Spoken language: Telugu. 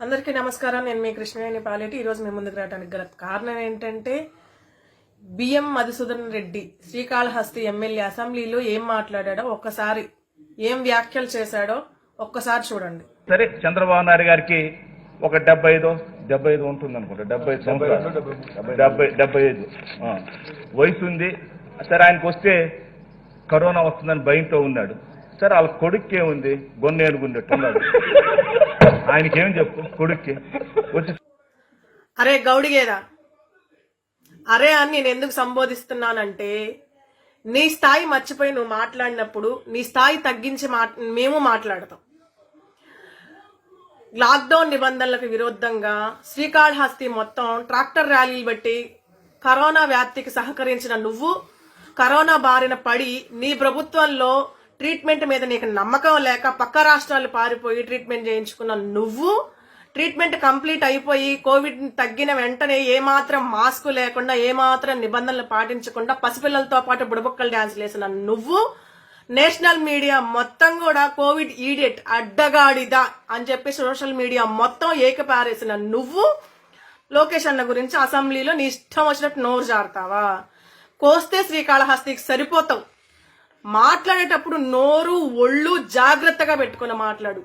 అందరికీ నమస్కారం. నేను మీ కృష్ణవేణి పాలేటి. ఈరోజు మీ ముందుకు రావడానికి గల కారణం ఏంటంటే B M Madhusudan Reddy Srikalahasti MLA అసెంబ్లీలో ఏం మాట్లాడాడో ఒక్కసారి ఏం వ్యాఖ్యలు చేశాడో ఒక్కసారి చూడండి. సరే చంద్రబాబు నాయుడు గారికి ఒక డెబ్బై ఐదు డెబ్బై ఐదు ఉంటుంది అనుకుంటా డెబ్బై డెబ్బై డెబ్బై ఐదు వయసు ఉంది. సరే ఆయనకు వస్తే కరోనా వస్తుందని భయంతో ఉన్నాడు. సరే వాళ్ళ కొడుక్కి ఏముంది? గొన్నేనుగున్నట్టున్నాడు ఆయనకేం చెప్పు? కొడుక్కి. వచ్చి అరే గౌడిగేదా అరే అని నేను ఎందుకు సంబోధిస్తున్నానంటే నీ స్థాయి మర్చిపోయి నువ్వు మాట్లాడినప్పుడు నీ స్థాయి తగ్గించి మా మేము మాట్లాడతాం. లాక్డౌన్ నిబంధనలకు విరుద్ధంగా శ్రీకాళహస్తి మొత్తం ట్రాక్టర్ ర్యాలీలు బట్టి కరోనా వ్యాప్తికి సహకరించిన నువ్వు కరోనా బారిన పడి నీ ప్రభుత్వంలో ట్రీట్మెంట్ మీద నీకు నమ్మకం లేక పక్క రాష్ట్రాలు పారిపోయి ట్రీట్మెంట్ చేయించుకున్న నువ్వు ట్రీట్మెంట్ కంప్లీట్ అయిపోయి కోవిడ్ తగ్గిన వెంటనే ఏమాత్రం మాస్క్ లేకుండా ఏమాత్రం నిబంధనలు పాటించకుండా పసిపిల్లలతో పాటు బుడబుక్కలు డాన్సులు వేసిన నువ్వు నేషనల్ మీడియా మొత్తం కూడా కోవిడ్ ఈడియట్ అడ్డగాడిదా అని చెప్పి సోషల్ మీడియా మొత్తం ఏకపారేసిన నువ్వు లోకేష్ అన్న గురించి అసెంబ్లీలో నీ ఇష్టం వచ్చినట్టు నోరు జారుతావా? కోస్తే శ్రీకాళహస్తికి సరిపోతావు. మాట్లాడేటప్పుడు నోరు ఒళ్ళు జాగ్రత్తగా పెట్టుకుని మాట్లాడు.